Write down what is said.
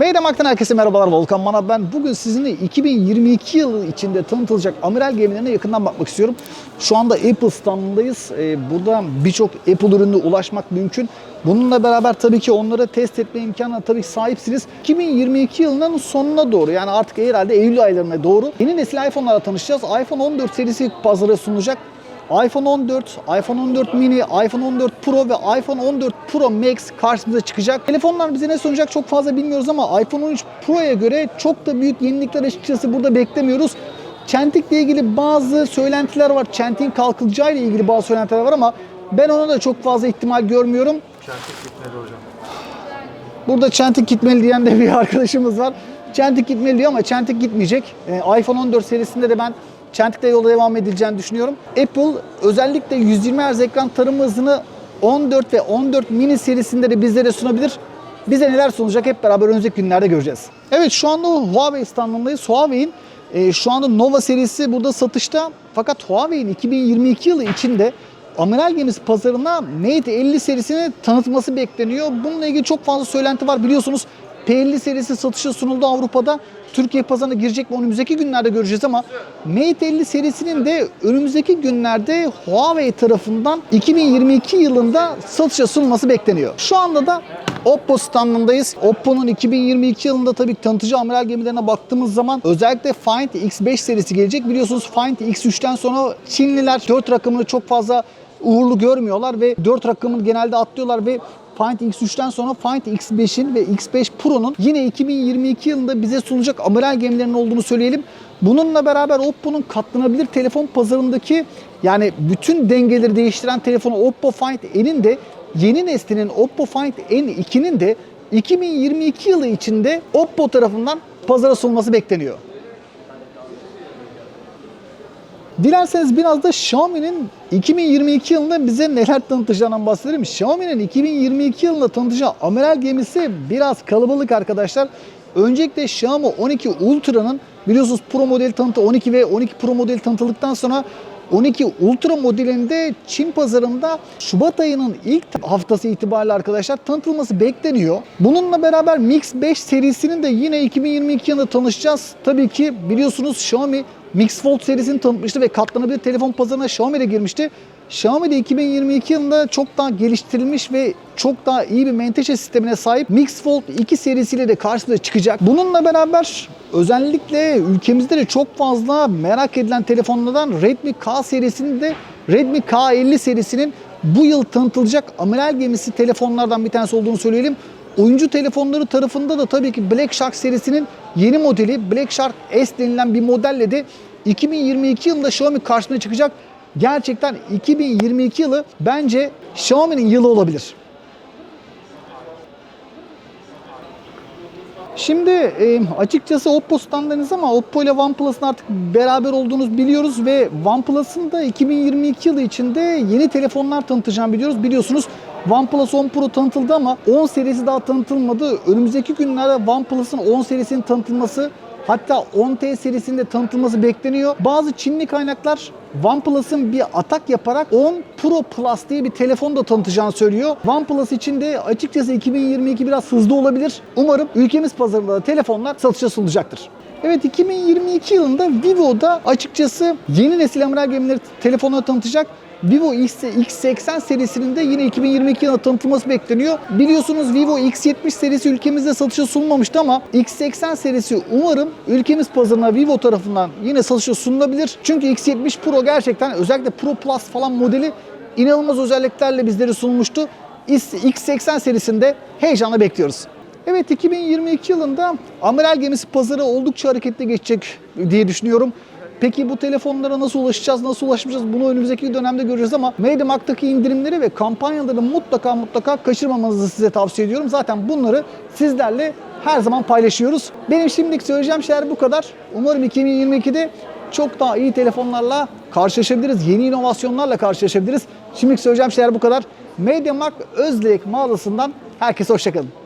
Mediamarkt'tan herkese merhabalar Volkan Manav ben. Bugün sizinle 2022 yılı içinde tanıtılacak amiral gemilerine yakından bakmak istiyorum. Şu anda Apple standındayız. Ee, burada birçok Apple ürününe ulaşmak mümkün. Bununla beraber tabii ki onları test etme imkanına tabii ki sahipsiniz. 2022 yılının sonuna doğru yani artık herhalde Eylül aylarına doğru yeni nesil iPhone'larla tanışacağız. iPhone 14 serisi pazara sunulacak. iPhone 14, iPhone 14 mini, iPhone 14 Pro ve iPhone 14 Pro Max karşımıza çıkacak. Telefonlar bize ne sunacak çok fazla bilmiyoruz ama iPhone 13 Pro'ya göre çok da büyük yenilikler açıkçası burada beklemiyoruz. Çentikle ilgili bazı söylentiler var. Çentiğin kalkılacağı ile ilgili bazı söylentiler var ama ben ona da çok fazla ihtimal görmüyorum. Çentik gitmedi hocam. Burada çentik gitmeli diyen de bir arkadaşımız var. Çentik gitmeli diyor ama çentik gitmeyecek. Ee, iPhone 14 serisinde de ben çentikle yola devam edileceğini düşünüyorum. Apple özellikle 120 Hz ekran tarama hızını 14 ve 14 mini serisinde de bizlere sunabilir. Bize neler sunacak hep beraber önümüzdeki günlerde göreceğiz. Evet şu anda Huawei standındayız. Huawei'in e, şu anda Nova serisi burada satışta. Fakat Huawei'in 2022 yılı içinde Amiral gemisi pazarına Mate 50 serisini tanıtması bekleniyor. Bununla ilgili çok fazla söylenti var biliyorsunuz. P50 serisi satışa sunuldu Avrupa'da. Türkiye pazarına girecek mi önümüzdeki günlerde göreceğiz ama Mate 50 serisinin de önümüzdeki günlerde Huawei tarafından 2022 yılında satışa sunulması bekleniyor. Şu anda da Oppo standındayız. Oppo'nun 2022 yılında tabii tanıtıcı amiral gemilerine baktığımız zaman özellikle Find X5 serisi gelecek. Biliyorsunuz Find X3'ten sonra Çinliler 4 rakamını çok fazla uğurlu görmüyorlar ve 4 rakamını genelde atlıyorlar ve Find X3'ten sonra Find X5'in ve X5 Pro'nun yine 2022 yılında bize sunacak amiral gemilerinin olduğunu söyleyelim. Bununla beraber Oppo'nun katlanabilir telefon pazarındaki yani bütün dengeleri değiştiren telefonu Oppo Find N'in de yeni neslinin Oppo Find N2'nin de 2022 yılı içinde Oppo tarafından pazara sunulması bekleniyor. Dilerseniz biraz da Xiaomi'nin 2022 yılında bize neler tanıtacağından bahsedelim. Xiaomi'nin 2022 yılında tanıtacağı amiral gemisi biraz kalabalık arkadaşlar. Öncelikle Xiaomi 12 Ultra'nın biliyorsunuz Pro modeli tanıtı 12 ve 12 Pro modeli tanıtıldıktan sonra 12 Ultra modelinde Çin pazarında Şubat ayının ilk haftası itibariyle arkadaşlar tanıtılması bekleniyor. Bununla beraber Mix 5 serisinin de yine 2022 yılında tanışacağız. Tabii ki biliyorsunuz Xiaomi Mix Fold serisini tanıtmıştı ve katlanabilir telefon pazarına Xiaomi de girmişti. Xiaomi de 2022 yılında çok daha geliştirilmiş ve çok daha iyi bir menteşe sistemine sahip Mix Fold 2 serisiyle de karşımıza çıkacak. Bununla beraber özellikle ülkemizde de çok fazla merak edilen telefonlardan Redmi K serisinin de Redmi K50 serisinin bu yıl tanıtılacak amiral gemisi telefonlardan bir tanesi olduğunu söyleyelim. Oyuncu telefonları tarafında da tabii ki Black Shark serisinin yeni modeli Black Shark S denilen bir modelle de 2022 yılında Xiaomi karşısına çıkacak. Gerçekten 2022 yılı bence Xiaomi'nin yılı olabilir. Şimdi e, açıkçası Oppo standınız ama Oppo ile OnePlus'ın artık beraber olduğunuz biliyoruz ve OnePlus'ın da 2022 yılı içinde yeni telefonlar tanıtacağını biliyoruz. Biliyorsunuz OnePlus 10 Pro tanıtıldı ama 10 serisi daha tanıtılmadı. Önümüzdeki günlerde OnePlus'ın 10 serisinin tanıtılması Hatta 10T serisinde tanıtılması bekleniyor. Bazı Çinli kaynaklar OnePlus'ın bir atak yaparak 10 Pro Plus diye bir telefon da tanıtacağını söylüyor. OnePlus için de açıkçası 2022 biraz hızlı olabilir. Umarım ülkemiz pazarında da telefonlar satışa sunulacaktır. Evet 2022 yılında Vivo'da açıkçası yeni nesil amiral gemileri telefonları tanıtacak. Vivo X, X80 serisinin de yine 2022 yılında tanıtılması bekleniyor. Biliyorsunuz Vivo X70 serisi ülkemizde satışa sunulmamıştı ama X80 serisi umarım ülkemiz pazarına Vivo tarafından yine satışa sunulabilir. Çünkü X70 Pro gerçekten özellikle Pro Plus falan modeli inanılmaz özelliklerle bizlere sunulmuştu. X80 serisinde heyecanla bekliyoruz. Evet 2022 yılında amiral gemisi pazarı oldukça hareketli geçecek diye düşünüyorum. Peki bu telefonlara nasıl ulaşacağız, nasıl ulaşmayacağız bunu önümüzdeki dönemde göreceğiz ama MediaMarkt'taki indirimleri ve kampanyaları mutlaka mutlaka kaçırmamanızı size tavsiye ediyorum. Zaten bunları sizlerle her zaman paylaşıyoruz. Benim şimdilik söyleyeceğim şeyler bu kadar. Umarım 2022'de çok daha iyi telefonlarla karşılaşabiliriz. Yeni inovasyonlarla karşılaşabiliriz. Şimdilik söyleyeceğim şeyler bu kadar. MediaMarkt Özleyek mağazasından herkese hoşçakalın.